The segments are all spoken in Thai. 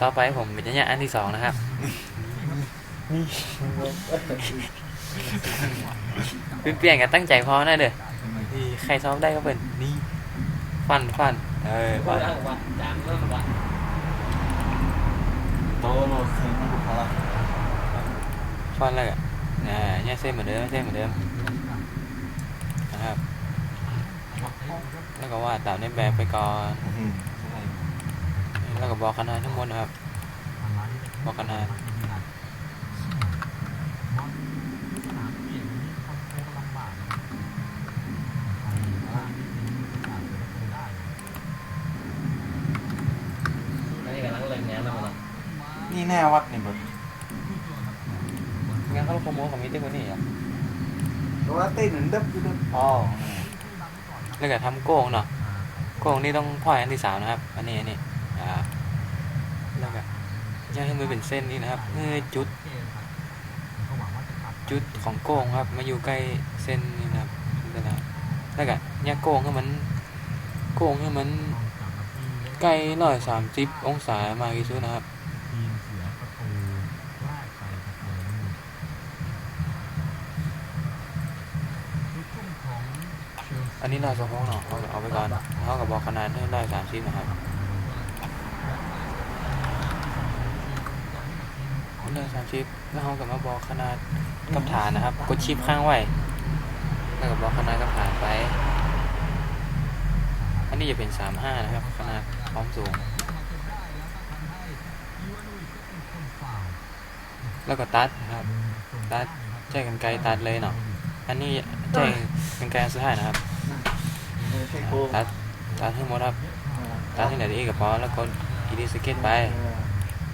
ต่อไปผมเป็นเนี่ยอันที่สองนะครับเปลี่ยนกันตั้งใจพอนะเด้อนี่ใครซ้อมได้ก็เป็นนี่ฟันฟันเออฟันโตโลซีนี่บุคลาฟันแล้วก็อ่าเนี่ยเส้นเหมือนเดิมเส้นเหมือนเดิมนะครับแล้วก็ว่าดตามในแบบไปก่อน แล้วก็บอกคะแนนทั้งหมดนะครับ บอกคะแนนนี่แน่วัดนี่เบิดงั้นเขาโปรโมทของมิเตอร์คนนี้อะเพราะว่าเต้นเหมือนเดิมอยู่เดิมอ๋อแล้วก็ทำโก้งเนาะโก้งนี่ต้องพ่อยอันที่สามนะครับ อันนี้อันนี้อ่าแล้วก็ ย่างให้มือเป็นเส้นนี่นะครับเมื่อจุด จุดของโก้งครับ มาอยู่ใกล้เส้นนี่นะครับนี่นะครับแล้วก็เนี่ยโก้งให้มัน โก้งให้มันใกล้ร้อยสามสิบองศามากที่สุดนะครับอันนี้ร้อยสองพงเนาะเอาเอาไปก่อนเขากับบอกขนาดให้ร้อยสามสิบนะครับ เร้อยสามสิบแล้วเขากับมาบอกขนาดกับฐานนะครับ กดชิปข้างไว้แล้วก็บอกขนาดกับฐานไป อันนี้จะเป็นสามห้านะครับ ขนาดความสูง แล้วก็ตัดนะครับ ตัดใช้กันไกรตัดเลยเนาะ อันนี้ใช้กันไกรอันสุดท้ายนะครับ ตัดตัดให้หมดครับตัดที่ไหนดีกับพอแล้วกดอีดีสเก็ตไป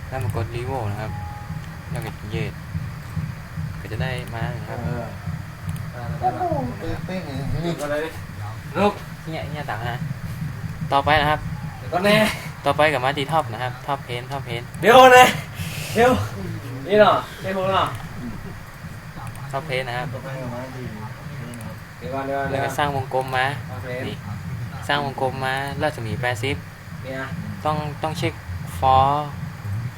แล้วมากดรีโวนะครับ แล้วก็ยืดก็จะได้มานะครับเออโอ้โหเต้นเต้นอย่างนี้ลูกเนี่ยเนี่ยต่างฮะต่อไปนะครับเดี๋ยวก็แน่ต่อไปกับมาตีท็อปนะครับท็อปเพนท็อปเพนเดี๋ยวแน่เดี๋ยวนี่เนาะใช่พวกเนาะท็อปเพนนะครับต่อไปกับมาดีเดี๋ยวก่อนเดี๋ยวก่อนแล้เดี๋วยวก็สร้างวงกลมมาโอเคนี่สร้างวงกลมมารัศมีแปดสิบนี่นะต้องต้องเช็ค for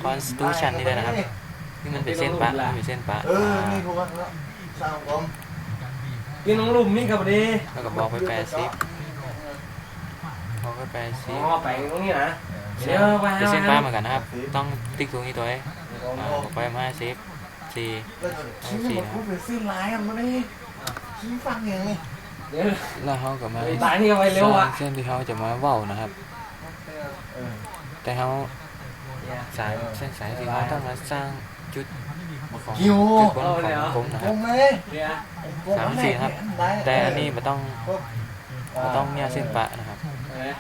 constitution นี่ด้วยนะครับ นี่มันเป็นเส้นปะมันเป็นเส้นปะเออ นี่พวกว่าสร้างความพี่น้องลุมนี่กับดีแล้วก็บอกไปแปดสิบบอกไปแปดอ๋สิอบไปตรงนี้นะเดี๋ยวไปเป็นเส้นหปะเหมือนกันนะครับ ต้องติ๊กตรงนี้ตัวเองอ่าบอกไปห้าสิบสี่แล้วก็ชี้มันพูดเป็นสิ้นลายกันมาดิชี้ฟังอย่างนี้เดี๋ยวแล้วเขาก็มาตายนี่ก็ไปเร็วอะเส้นที่เขาจะมาเว้านะครับเออแต่เขาเนี่ยสายเส้นสายที่เขาต้องมาสร้าง จุดของคิวจุดบนของกลมนะคผรับ มเลยเนี่ยสามสี่ครับ แต่อันนี้มันต้องมันต้องเนี่ยเส้นปะนะครับเอ้ย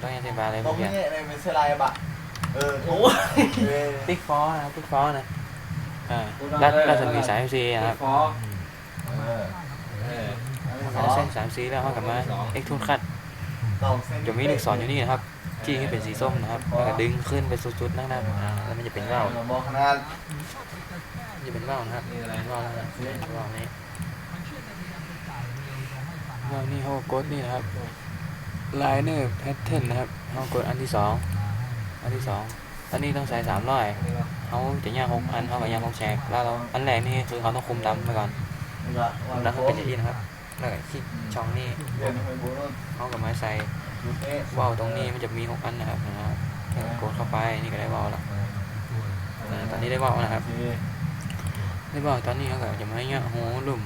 ต้องเนี่ยเส้นปะอะไรตพรวงกนี้เนี้ยในเป็นสไลด์บะเออโอ้ยเออติ๊กฟอนะครับติ๊กฟอนะอ่าด้านด้านสมีสายซีนะครับฟอเออเออเขาเส้นสามซีแล้วเขากลับมาเอ็กทูนคัดต้องเส้น จะมีลูกศรอยู่นี่นะครับจี้ให้เป็นสีส้มนะครับแล้วก็ดึงขึ้นไปสุดๆนั่งๆอ่าแล้วมันจะเป็นว่าวจะเป็นว่าวนะครับเป็นว่าวนะครับว่าวนี้ว่าวนี่เขากดนี่นะครับลายเนอร์แพทเทิร์นนะครับเขากดอันที่สองอันที่สองอันนี้ต้องใส่สามร้อยเขาจะย่างหกอันเขากับย่างหกแฉกแล้วเราอันแรกนี่คือเขาต้องคุมดำไปก่อนคุมดำเขาเป็นอย่างนี้นะครับ แล้วก็คลิกช่องนี่เรียนไปบุญเขากับไม้ใส่ดูเอ๊ะว่าวตรงนี้มันจะมีหกอันนะครับนะครับแค่กดเข้าไปนี่ก็ได้ว่าวแล้วอ่าตอนนี้ได้ว่าวนะครับได้ว่าวตอนนี้เขาก็จะมาเงี้ยโหลุ่ม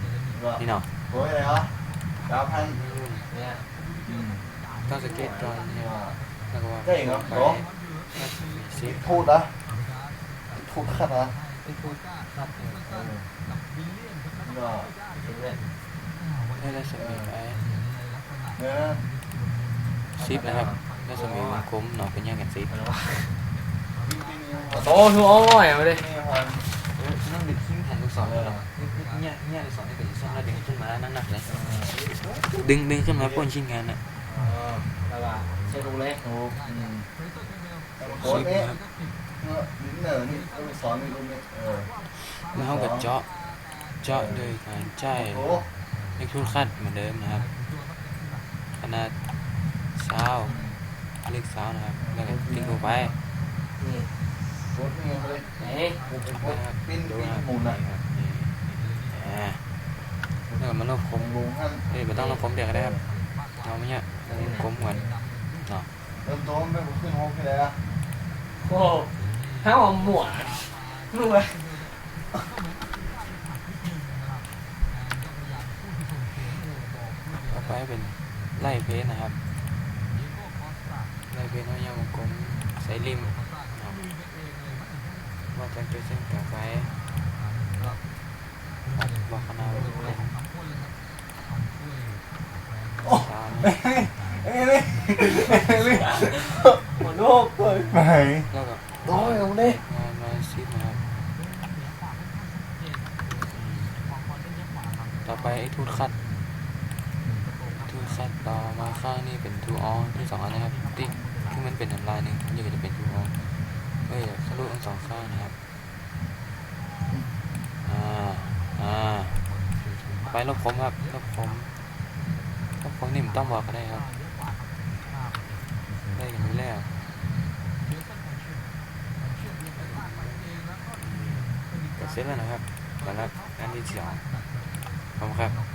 นี่เนาะโอ้ยอะไรวะดาวพันลุ่มเนี่ยต้องสเก็ตก่อนเนี่ยแล้วก็ว่าเก่งเหรอไปโอ้สิบพูดนะพูดขัดนะไม่พูดครับเออก็ ให้ได้สมีไปเนื้อสิบนะครับได้สมีวงกลมเนาะเป็นยังกันสิบโตชัวร์อ่อยมาดินี่พันนั่งดึกขึ้นแผ่นลูกศรเลยเหรอเนี่ยเนี่ยลูกศรนี่เป็นส้มแล้วดึงขึ้นมานั่งหนักเลยดึงดึงขึ้นมาป้นชิ้นงานน่ะแล้วก็ใช้ดูเลยโอ้โหสิบนี่นะครับลิ้นเหนือนี่ต้องสอนในรุ่นนี้เออแล้วเขาก็เจาะเจาะโดยการใช้ โอ้เล็กทุนคัดเหมือนเดิมนะครับ ขนาดซาวเล็กซาวนะครับ แล้วก็ทิ้งลงไปนี่โคตรเงี้ยเลยไหนผมเป็นพวกนะครับปิ้นดูปิ้นนะครับหมุนอะนี่ครับนี่อ่าเนื้อมันลบคผมมลงท่านเอ้ยไม่ต้องลบคมเดียวก็ได้ครับเอาไม่เนี่ยคมเหมือนเนาะเริ่มต้นไม่ขึ้นห้องแค่ไหนละโอ้ห้าหมวดรู้ไหม ต่อ ไปเป็นไล่เพจนะครับไล่เพจเอายาวงกลมใส่ริมเนาะว่าจากจุดเส้นกลับไปตัดบอกขนาดวงกลมโอ้ตามเอ้ยเอ้ยเลยเอ้ยเลยหมดโลกเลยไปแล้วก็โอ้ยเอาดิงานมาซิปนะครับต่อไปไอ้ทูดคัด ทูดคัดต่อมาข้างนี่เป็นทูออที่สองนะครับติ๊กที่มันเป็นอันลายหนึ่งนี่ก็จะเป็นทูออเอ้ยทะลุทั้งสองข้างนะครับอ่าอ่าไปลบคมครับลบคมลบคมนี่มันต้องบอกก็ได้ครับได้อย่างนี้แล้วก็เสร็จแล้วนะครับสำหรับอันที่สองขอบคุณครับ